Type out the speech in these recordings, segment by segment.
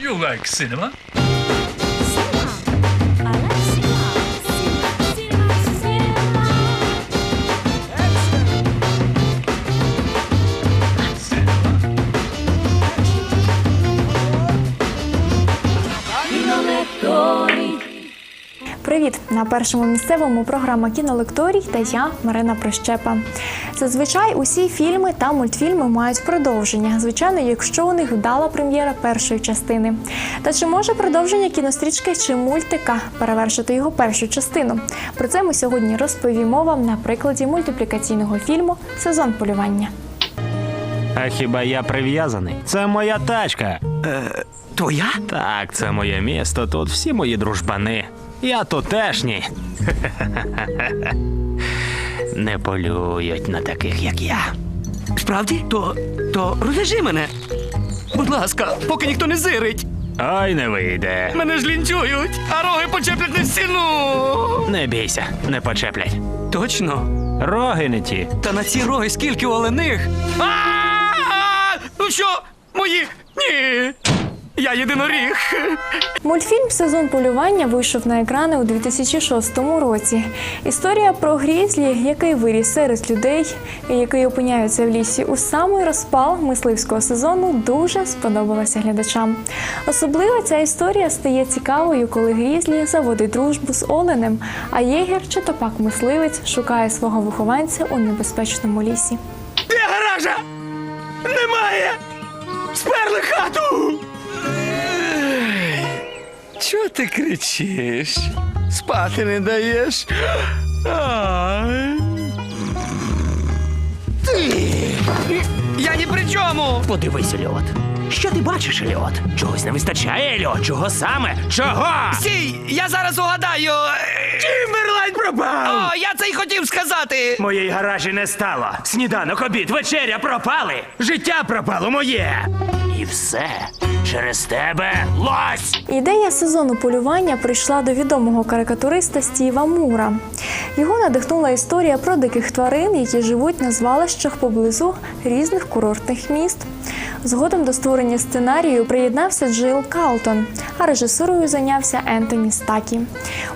You like cinema? Привіт! На першому місцевому програма кінолекторій та я Марина Прищепа. Зазвичай усі фільми та мультфільми мають продовження, звичайно, якщо у них вдала прем'єра першої частини. Та чи може продовження кінострічки чи мультика перевершити його першу частину? Про це ми сьогодні розповімо вам на прикладі мультиплікаційного фільму Сезон полювання. А хіба я прив'язаний? Це моя тачка. Твоя? Так, це моє місто. Тут всі мої дружбани. Я тутешній. Не полюють на таких, як я. Справді? То. то розв'яжи мене. Будь ласка, поки ніхто не зирить. Ой, не вийде. Мене ж лінчують, а роги почеплять на стіну. Не бійся, не почеплять. Точно. Роги не ті. Та на ці роги скільки олених. А! Ну що, мої? Ні. Я єдиноріг. Мультфільм Сезон полювання вийшов на екрани у 2006 році. Історія про грізлі, який виріс серед людей і який опиняється в лісі у самий розпал мисливського сезону, дуже сподобалася глядачам. Особливо ця історія стає цікавою, коли грізлі заводить дружбу з оленем, а єгір чи то пак мисливець шукає свого вихованця у небезпечному лісі. Де гаража? Немає! Сперли хату! Чого ти кричиш? Спати не даєш? Ай. Ти! Я ні при чому! Подивись, Еліот. Що ти бачиш, Еліот? Чогось не вистачає, Еліот? Чого саме? Чого? Стій! Я зараз угадаю! Тімберлайн пропав! О, я це й хотів сказати! Моєї гаражі не стало. Сніданок, обід, вечеря пропали. Життя пропало моє. І все через тебе, лось! Ідея сезону полювання прийшла до відомого карикатуриста Стіва Мура. Його надихнула історія про диких тварин, які живуть на звалищах поблизу різних курортних міст. Згодом до створення сценарію приєднався Джил Калтон, а режисурою зайнявся Ентоні Стакі.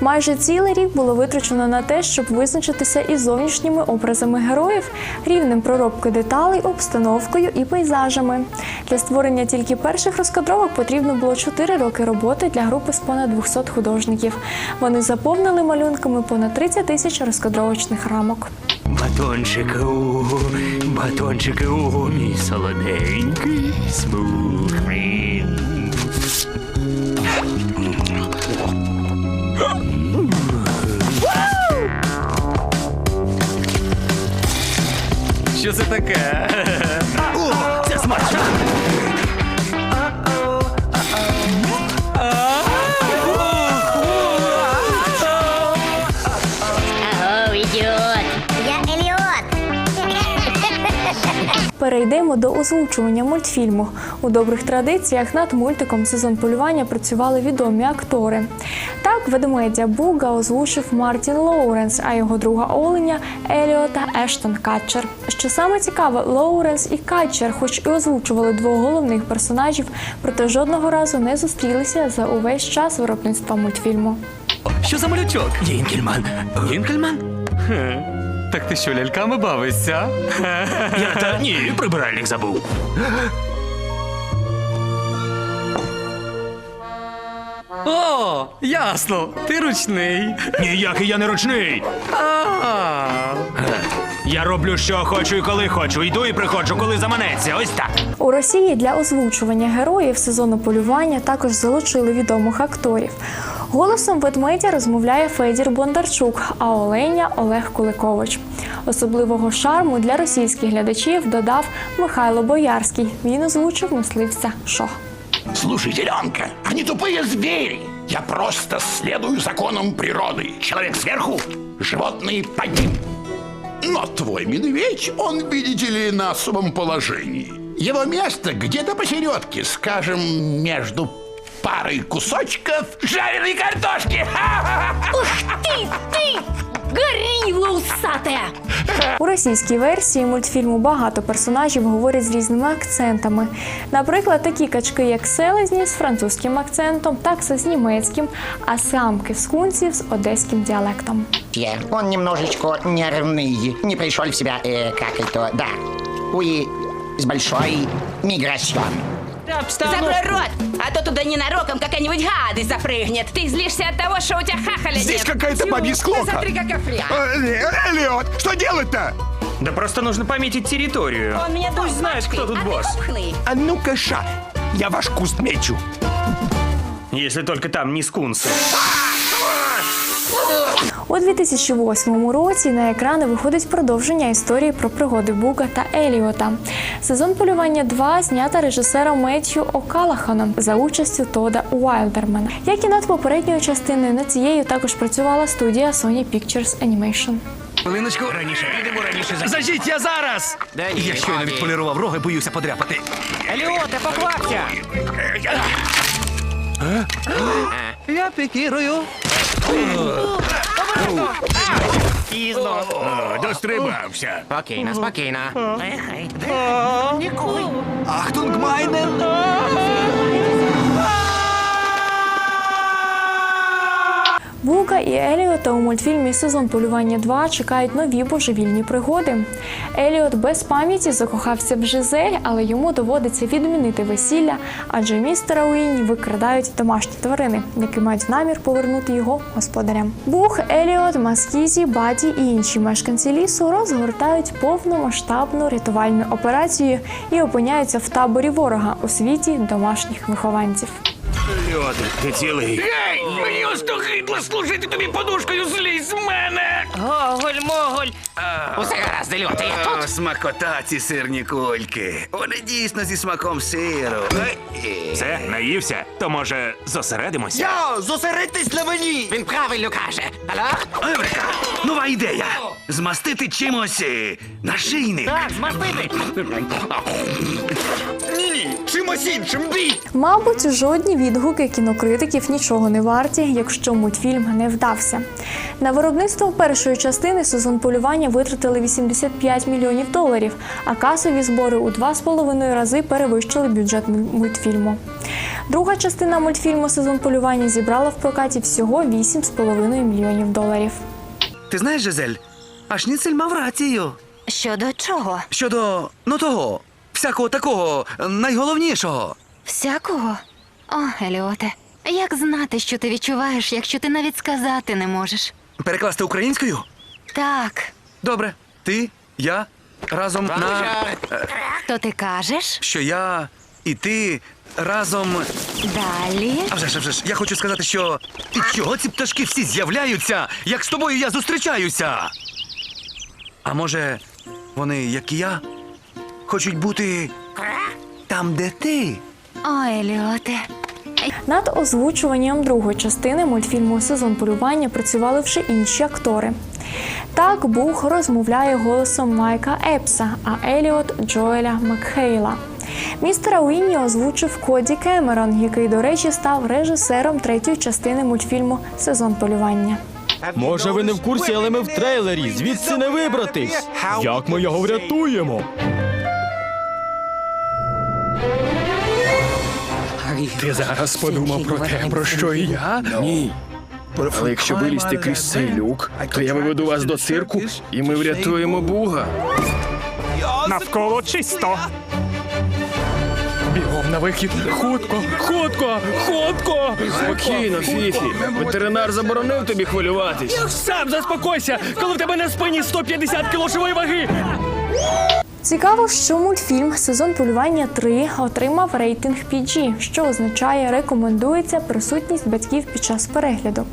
Майже цілий рік було витрачено на те, щоб визначитися із зовнішніми образами героїв, рівнем проробки деталей, обстановкою і пейзажами. Для створення тільки перших розкадровок потрібно було 4 роки роботи для групи з понад 200 художників. Вони заповнили малюнками понад 30 тисяч розкадровочних рамок. Батончики у, батончик, у, мій солоденький смухмін. Що це таке? Перейдемо до озвучування мультфільму. У добрих традиціях над мультиком сезон полювання працювали відомі актори. Так, ведмедя Буга озвучив Мартін Лоуренс, а його друга оленя Еліота Ештон Катчер. Що саме цікаве, Лоуренс і Катчер, хоч і озвучували двох головних персонажів, проте жодного разу не зустрілися за увесь час виробництва мультфільму. Що за малючок? Гінкельман. Гінкельман? Так ти що, ляльками бавишся? Я та ні, прибиральник забув. О, ясно, ти ручний. Ніякий я не ручний. А, Я роблю, що хочу і коли хочу. Йду і приходжу, коли заманеться. Ось так. У Росії для озвучування героїв сезону полювання також залучили відомих акторів. Голосом ведмедя розмовляє Федір Бондарчук, а Оленя Олег Куликович. Особливого шарму для російських глядачів додав Михайло Боярський. Він озвучив мисливця Шо. Слушай, Зеленка, они тупые звери. Я просто следую законам природы. Человек сверху, животные под ним. Но твой медведь, он, видите ли, на особом положении. Его место где-то посередке, скажем, между парой кусочков жареной картошки. Ух ти, ти! Горилла усатая! У російській версії мультфільму багато персонажів говорять з різними акцентами. Наприклад, такі качки, як селезні з французьким акцентом, такса з німецьким, а самки скунсів з одеським діалектом. Е, Он немножечко нервный, не пришел в себя, э, как это, да. Уи, с большой Миграцией. Закрой рот, а то туда ненароком какая-нибудь гадость запрыгнет. Ты злишься от того, что у тебя хахаля Здесь нет. какая-то бабья склока. Смотри, как африка. Э, Эллиот, что делать-то? Да просто нужно пометить территорию. Он меня Пусть знает, кто тут а босс. А ну-ка, ша, я ваш куст мечу. Если только там не скунсы. У 2008 році на екрани виходить продовження історії про пригоди Бука та Еліота. Сезон полювання 2 знята режисером Меттью О'Калаханом за участю Тода Уайлдермена. Як і над попередньою частиною, над цією також працювала студія Sony Pictures Animation. Хвилиночку. Раніше. Підемо раніше. Зажіть, я зараз! Я щойно відполірував роги, боюся подряпати. Еліоте, поквапся! Я пікірую. Дострибався. спокійно. спокойно. Ахтунг Майнен. Бука і Еліота у мультфільмі Сезон полювання 2 чекають нові божевільні пригоди. Еліот без пам'яті закохався в Жизель, але йому доводиться відмінити весілля, адже містера Уінні викрадають домашні тварини, які мають намір повернути його господарям. Бух, Еліот, Маскізі, Баді і інші мешканці лісу розгортають повномасштабну рятувальну операцію і опиняються в таборі ворога у світі домашніх вихованців. Еліоте, ти цілий. Гей! Мені остохидло служити тобі подушкою злізь з мене! Гоголь, моголь. Усе гаразд, Эллиот, я тут. О, смакота ці сирні кульки. Вони дійсно зі смаком сиру. Все, наївся? То може зосередимося? Я, зосередьтесь на мені. Він правильно каже. Алло? Еврика! Нова ідея! Змастити чимось е, нашийник. Так, змастити. Ні, чимось іншим бій. Мабуть, жодні відгуки кінокритиків нічого не варті, якщо мультфільм не вдався. На виробництво першої частини сезон полювання витратили 85 мільйонів доларів, а касові збори у два з половиною рази перевищили бюджет мультфільму. Друга частина мультфільму Сезон полювання зібрала в прокаті всього 8,5 мільйонів доларів. Ти знаєш, Жизель, а шніцель мав рацію. Щодо чого? Щодо, ну того, всякого такого, найголовнішого. Всякого? О, Еліоте, як знати, що ти відчуваєш, якщо ти навіть сказати не можеш? Перекласти українською? Так, Добре. Ти, я, разом на. то ти кажеш? Що я і ти разом. Далі. А вже ж, а вже ж, я хочу сказати, що. І чого ці пташки всі з'являються, як з тобою я зустрічаюся? А може, вони, як і я, хочуть бути там, де ти? О, Еліоте. Над озвучуванням другої частини мультфільму Сезон полювання працювали вже інші актори. Так Бух розмовляє голосом Майка Епса, а Еліот Джоеля Макхейла. Містера Уінні озвучив Коді Кемерон, який, до речі, став режисером третьої частини мультфільму Сезон полювання. Може, ви не в курсі, але ми в трейлері. Звідси не вибратись. Як ми його врятуємо? Ти зараз подумав про те, про що і я? Ні. Але якщо вилізти крізь цей люк, то я виведу вас до цирку, і ми врятуємо Буга. Навколо чисто. Бігом на вихід. Хутко, хутко, хутко. Спокійно, Фіфі. Ветеринар заборонив тобі хвилюватись. Сам заспокойся, коли в тебе на спині 150 кіло живої ваги. Цікаво, що мультфільм Сезон полювання 3 отримав рейтинг PG, що означає рекомендується присутність батьків під час перегляду.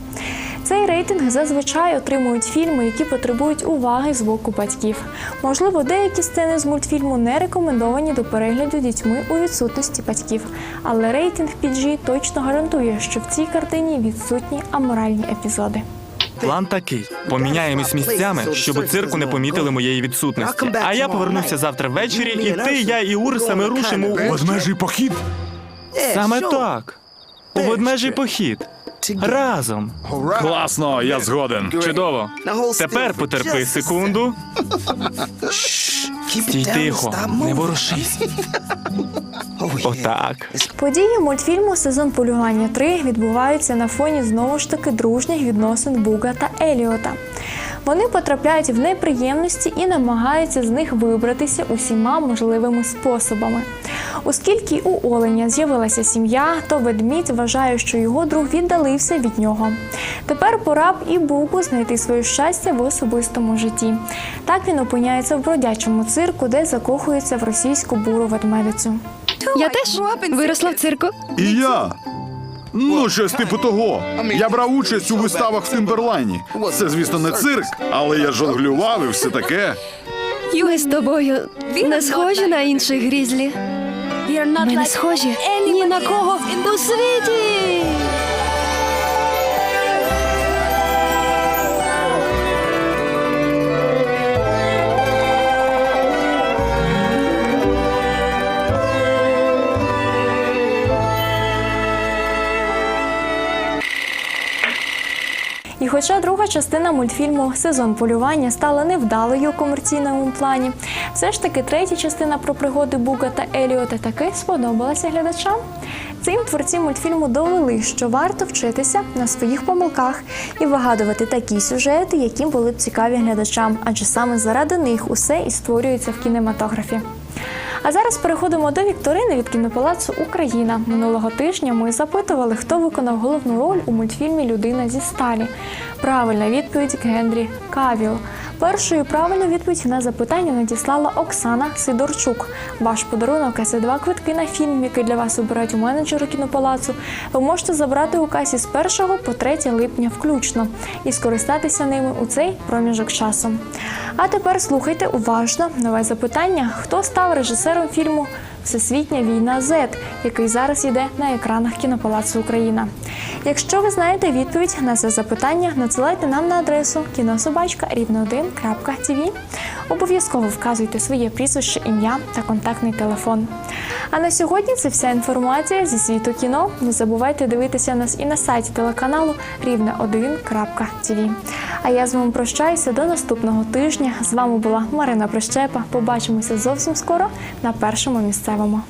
Цей рейтинг зазвичай отримують фільми, які потребують уваги з боку батьків. Можливо, деякі сцени з мультфільму не рекомендовані до перегляду дітьми у відсутності батьків, але рейтинг PG точно гарантує, що в цій картині відсутні аморальні епізоди. План такий: поміняємось місцями, щоб цирку не помітили моєї відсутності. А я повернуся завтра ввечері, і ти, я і Урса ми рушимо у Ведмежий похід. саме так. У ведмежий похід. Разом. Класно, я згоден. Чудово. Тепер потерпи секунду. Стій тихо, не ворушись. Отак. Події мультфільму Сезон полювання 3 відбуваються на фоні знову ж таки дружніх відносин Буга та Еліота. Вони потрапляють в неприємності і намагаються з них вибратися усіма можливими способами. Оскільки у Оленя з'явилася сім'я, то ведмідь вважає, що його друг віддалився від нього. Тепер пора б і Бугу знайти своє щастя в особистому житті. Так він опиняється в бродячому цирку, де закохується в російську буру ведмедицю. Я теж виросла в цирку. І я. Ну, щось типу того. Я брав участь у виставах в Тимберлайні. Це, звісно, не цирк, але я жонглював і все таке. Ми з тобою не схожі на інших грізлі. Ми не схожі ні на кого у світі. Частина мультфільму Сезон полювання стала невдалою у комерційному плані, все ж таки третя частина про пригоди Буга та Еліота таки сподобалася глядачам. Цим творці мультфільму довели, що варто вчитися на своїх помилках і вигадувати такі сюжети, які були б цікаві глядачам, адже саме заради них усе і створюється в кінематографі. А зараз переходимо до вікторини від кінопалацу Україна. Минулого тижня ми запитували, хто виконав головну роль у мультфільмі Людина зі сталі. Правильна відповідь Генрі Кавіл. Першою правильну відповідь на запитання надіслала Оксана Сидорчук. Ваш подарунок це два квитки на фільм, який для вас обирають у менеджери кінопалацу. Ви можете забрати у касі з 1 по 3 липня включно і скористатися ними у цей проміжок часу. А тепер слухайте уважно нове запитання: хто став режисером фільму Всесвітня війна Z, який зараз йде на екранах кінопалацу Україна. Якщо ви знаєте відповідь на це запитання, надсилайте нам на адресу кінособачка рівно1.tv. Обов'язково вказуйте своє прізвище, ім'я та контактний телефон. А на сьогодні це вся інформація зі світу кіно. Не забувайте дивитися нас і на сайті телеканалу рівне1.tv. А я з вами прощаюся до наступного тижня. З вами була Марина Прищепа. Побачимося зовсім скоро на першому місцевому.